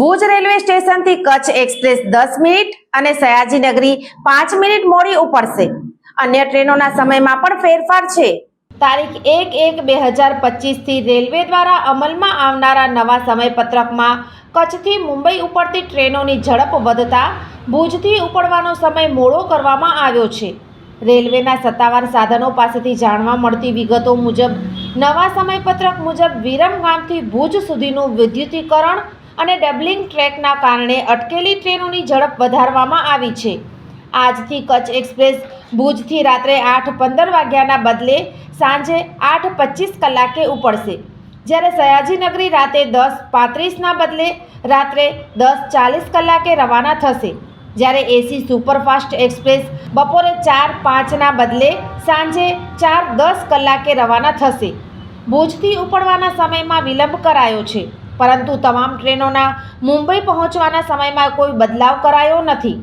Bhuj railway સ્ટેશનથી Kutch express દસ minute અને સયાજીનગરી પાંચ મિનિટ મોડી ઉપડશે. અન્ય ટ્રેનોના સમયમાં પણ ફેરફાર છે. તારીખ એક એક બે હજાર પચીસથી રેલવે દ્વારા અમલમાં આવનારા નવા સમયપત્રકમાં કચ્છથી મુંબઈ ઉપડતી ટ્રેનોની ઝડપ વધતા ભુજથી ઉપડવાનો સમય મોડો કરવામાં આવ્યો છે. રેલવેના સત્તાવાર સાધનો પાસેથી જાણવા મળતી વિગતો મુજબ, નવા સમયપત્રક મુજબ વિરમગામથી ભુજ સુધીનું વિદ્યુતીકરણ અને ડબલિંગ ટ્રેકના કારણે અટકેલી ટ્રેનોની ઝડપ વધારવામાં આવી છે. આજથી કચ્છ એક્સપ્રેસ ભુજથી રાત્રે આઠ પંદર વાગ્યાના બદલે સાંજે આઠ પચીસ કલાકે ઉપડશે. જ્યારે સયાજીનગરી રાતે દસ પાંત્રીસના બદલે રાત્રે દસ ચાલીસ કલાકે રવાના થશે. જ્યારે એસી સુપરફાસ્ટ એક્સપ્રેસ બપોરે ચાર પાંચના બદલે સાંજે ચાર દસ કલાકે રવાના થશે. ભુજથી ઉપડવાના સમયમાં વિલંબ કરાયો છે, પરંતુ તમામ ટ્રેનોના મુંબઈ પહોંચવાના સમયમાં કોઈ બદલાવ કરાયો નથી.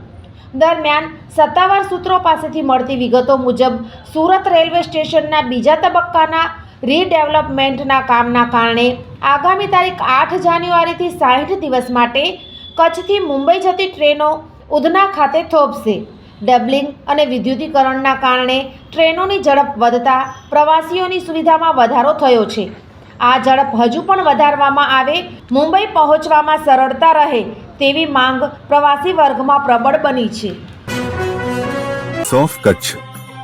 દરમિયાન સત્તાવાર સૂત્રો પાસેથી મળતી વિગતો મુજબ, સુરત રેલવે સ્ટેશનના બીજા તબક્કાના રીડેવલપમેન્ટના કામના કારણે આગામી તારીખ આઠ જાન્યુઆરીથી સાઠ દિવસ માટે કચ્છથી મુંબઈ જતી ટ્રેનો ઉધના ખાતે થોભશે. ડબલિંગ અને વિદ્યુતીકરણના કારણે ટ્રેનોની ઝડપ વધતા પ્રવાસીઓની સુવિધામાં વધારો થયો છે. આ ઝડપ હજુ પણ વધારવામાં આવે મુંબઈ પહોંચવામાં સરળતા રહે તેવી માંગ પ્રવાસી વર્ગમાં પ્રબળ બની છે. સોફ Kutch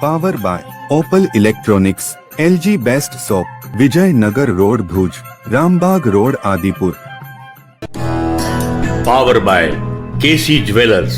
power by Opal electronics LG best shop Vijaynagar road Bhuj Rambag road Adipur. Power by KC jewellers.